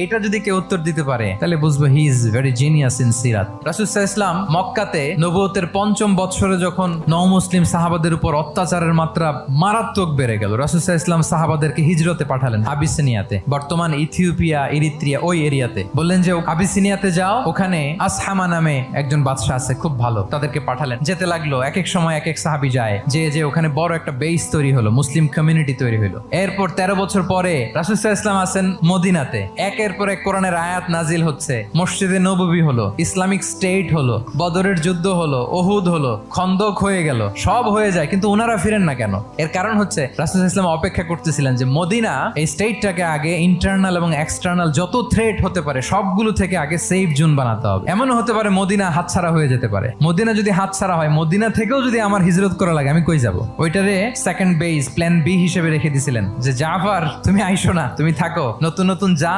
এইটা যদি কেউ উত্তর দিতে পারে, তাহলে বুঝব he is very genius in সিরাত রাসুসাহ ইসলাম মক্কাতে নবুয়তের পঞ্চম বৎসরে যখন নও মুসলিম সাহাবাদের উপর অত্যাচারের মাত্রা মারাত্মক বেড়ে গেল রাসুসাহ ইসলাম সাহাবাদেরকে হিজরতে পাঠালেন আবিসিনিয়াতে, বর্তমান ইথিওপিয়া, ইরিত্রিয়া ওই এরিয়াতে। বললেন যে, আবিসিনিয়াতে যাও, ওখানে আসহামা নামে একজন বাদশাহ আছে, খুব ভালো, তাদেরকে পাঠালেন। যেতে লাগল এক এক সময় এক এক সাহাবি যায়, যে যে, ওখানে বড় একটা বেস তৈরি হলো, মুসলিম কমিউনিটি তৈরি হলো। এরপর তেরো বছর পরে রাসুসাহ ইসলাম আছেন মদিনাতে। একের পর এক কোরআনের আয়াত নাজিল হচ্ছে। মসজিদে নববী হলো, ইসলামিক স্টেট হলো, বদরের যুদ্ধ হলো, ওহুদ হলো, খন্দক হয়ে গেল, সব হয়ে যায়, কিন্তু ওনারা ফিরেন না কেন? এর কারণ হচ্ছে, রাসুল ইসলাম অপেক্ষা করতেছিলেন যে মদিনা এই স্টেটটাকে আগে ইন্টারনাল এবং এক্সটার্নাল যত থ্রেট হতে পারে, সবগুলো থেকে আগে সেফ জোন বানাতে হবে। এমনও হতে পারে মদিনা হাতছাড়া হয়ে যেতে পারে। মদিনা যদি হাতছাড়া হয়, মদিনা থেকেও যদি আমার হিজরত করা লাগে, আমি কই যাব? ওইটারে সেকেন্ড বেস প্ল্যান বি হিসেবে রেখে দিছিলেন যে, জাফার, তুমি আইসো না, তুমি থাকো, নতুন নতুন যা